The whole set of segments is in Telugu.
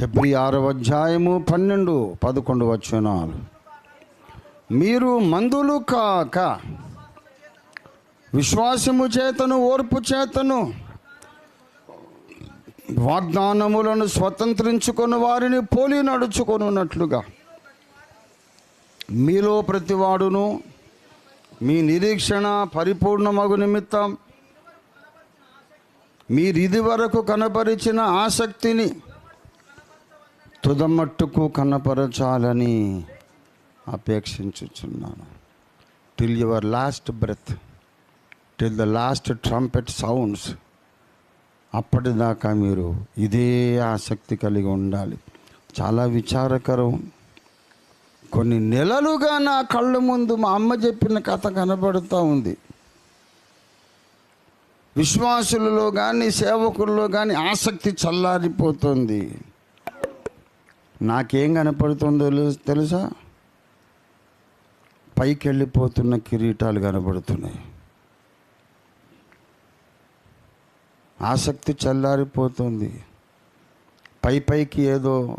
హెబ్రి ఆరవ అధ్యాయము పన్నెండు పదకొండు వచనాలు. మీరు మందులు కాక విశ్వాసము చేతను ఓర్పు చేతను వాగ్దానములను స్వతంత్రించుకొని వారిని పోలి నడుచుకొనున్నట్లుగా. మీలో ప్రతివాడును మీ నిరీక్షణ పరిపూర్ణమగు నిమిత్తం మీరు ఇది వరకు కనపరిచిన ఆసక్తిని తుదమట్టుకు కనపరచాలని అపేక్షించుచున్నాను. Till your last breath till the last trumpet sounds అప్పటిదాకా మీరు ఇదే ఆసక్తి కలిగి ఉండాలి. చాలా విచారకరం. కొన్ని నెలలుగా నా కళ్ళ ముందు మా అమ్మ చెప్పిన కథ కనబడుతూ ఉంది. విశ్వాసులలో కానీ సేవకుల్లో కానీ ఆసక్తి చల్లారిపోతుంది. నాకేం కనపడుతుందో తెలుసా? పైకి వెళ్ళిపోతున్న కిరీటాలు కనబడుతున్నాయి. ఆసక్తి చల్లారిపోతుంది. పై పైకి ఏదో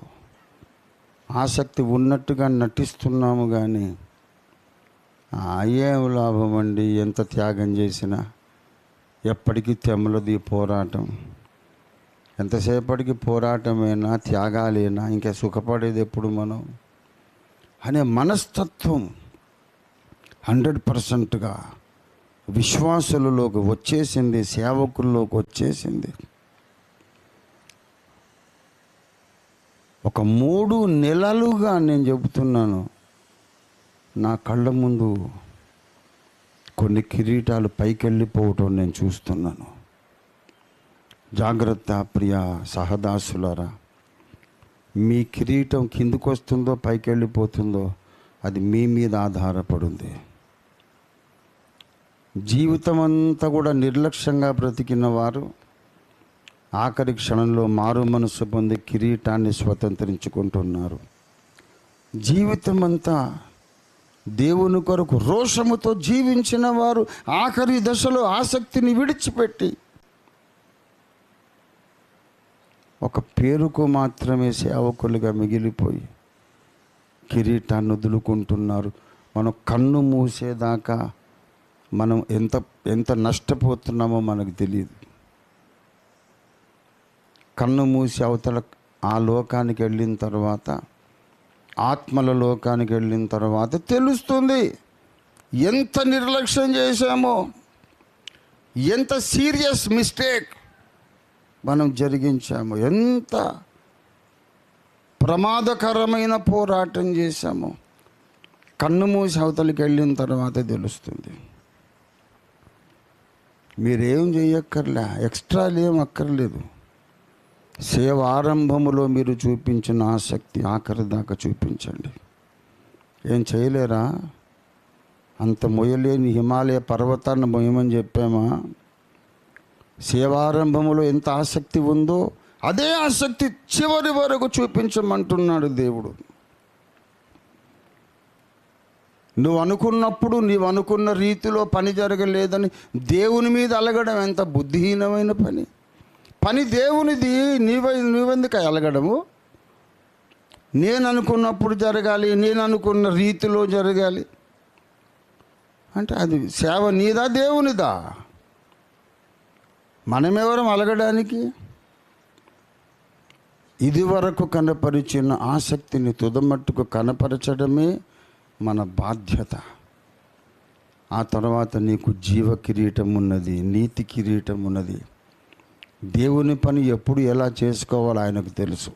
ఆసక్తి ఉన్నట్టుగా నటిస్తున్నాము కానీ ఆ, ఏం లాభం అండి ఎంత త్యాగం చేసినా? ఎప్పటికీ తెమ్మలది పోరాటం. ఎంతసేపటికి పోరాటమైనా త్యాగాలేనా ఇంకా సుఖపడేది ఎప్పుడు మనం? అనే మనస్తత్వం హండ్రెడ్ పర్సెంట్గా విశ్వాసులలోకి వచ్చేసింది సేవకుల్లోకి వచ్చేసింది. ఒక మూడు నెలలుగా నేను చెబుతున్నాను నా కళ్ళ ముందు కొన్ని కిరీటాలు పైకి వెళ్ళిపోవటం నేను చూస్తున్నాను. జాగ్రత్త ప్రియ సహదాసులారా. మీ కిరీటం కిందకు వస్తుందో పైకి వెళ్ళిపోతుందో అది మీ మీద ఆధారపడింది. జీవితం అంతా కూడా నిర్లక్ష్యంగా బ్రతికిన వారు ఆఖరి క్షణంలో మారు మనసు పొంది కిరీటాన్ని స్వతంత్రించుకుంటున్నారు. జీవితం అంతా దేవుని కొరకు రోషముతో జీవించిన వారు ఆఖరి దశలో ఆసక్తిని విడిచిపెట్టి ఒక పేరుకు మాత్రమే సేవకులుగా మిగిలిపోయి కిరీటాన్ని వదులుకుంటున్నారు. మనం కన్ను మూసేదాకా మనం ఎంత ఎంత నష్టపోతున్నామో మనకు తెలియదు. కన్ను మూసి అవతల ఆ లోకానికి వెళ్ళిన తర్వాత ఆత్మల లోకానికి వెళ్ళిన తర్వాత తెలుస్తుంది ఎంత నిర్లక్ష్యం చేశామో ఎంత సీరియస్ మిస్టేక్ మనం జరిగించాము. ఎంత ప్రమాదకరమైన పోరాటం చేశాము. కన్ను మూసి అవతలికి వెళ్ళిన తర్వాత తెలుస్తుంది. మీరేం చేయక్కర్లే ఎక్స్ట్రాలు ఏం అక్కర్లేదు. సేవ ఆరంభములో మీరు చూపించిన ఆసక్తి ఆఖరి దాకా చూపించండి. ఏం చేయలేరా? అంత మొయ్యలేని హిమాలయ పర్వతాన్ని మొయ్యమని చెప్పామా? సేవారంభములో ఎంత ఆసక్తి ఉందో అదే ఆసక్తి చివరి వరకు చూపించమంటున్నాడు దేవుడు. నువ్వు అనుకున్నప్పుడు నీవు అనుకున్న రీతిలో పని జరగలేదని దేవుని మీద అలగడం ఎంత బుద్ధిహీనమైన పని? పని దేవునిది నీవ నువ్వెందుకు అలగడము? నేను అనుకున్నప్పుడు జరగాలి నేను అనుకున్న రీతిలో జరగాలి. అంటే అది సేవ నీదా దేవునిదా? మనమెవరం అలగడానికి? ఇదివరకు కనపరిచిన ఆసక్తిని తుదమట్టుకు కనపరచడమే మన బాధ్యత. ఆ తర్వాత నీకు జీవ కిరీటం ఉన్నది నీతి కిరీటం ఉన్నది. దేవుని పని ఎప్పుడు ఎలా చేసుకోవాలో ఆయనకు తెలుసు.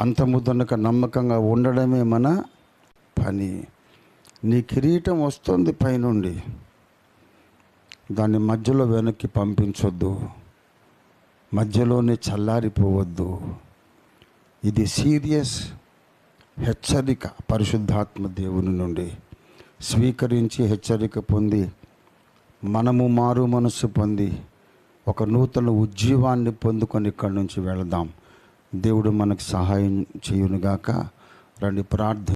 అంతముదనక నమ్మకంగా ఉండడమే మన పని. నీ కిరీటం వస్తుంది పైనుండి. దాన్ని మధ్యలో వెనక్కి పంపించొద్దు. మధ్యలోనే చల్లారిపోవద్దు. ఇది సీరియస్ హెచ్చరిక పరిశుద్ధాత్మ దేవుని నుండి. స్వీకరించి హెచ్చరిక పొంది మనము మారు మనస్సు పొంది ఒక నూతన ఉజ్జీవాన్ని పొందుకొని ఇక్కడి నుంచి వెళదాం. దేవుడు మనకు సహాయం చేయునుగాక. రండి ప్రార్థన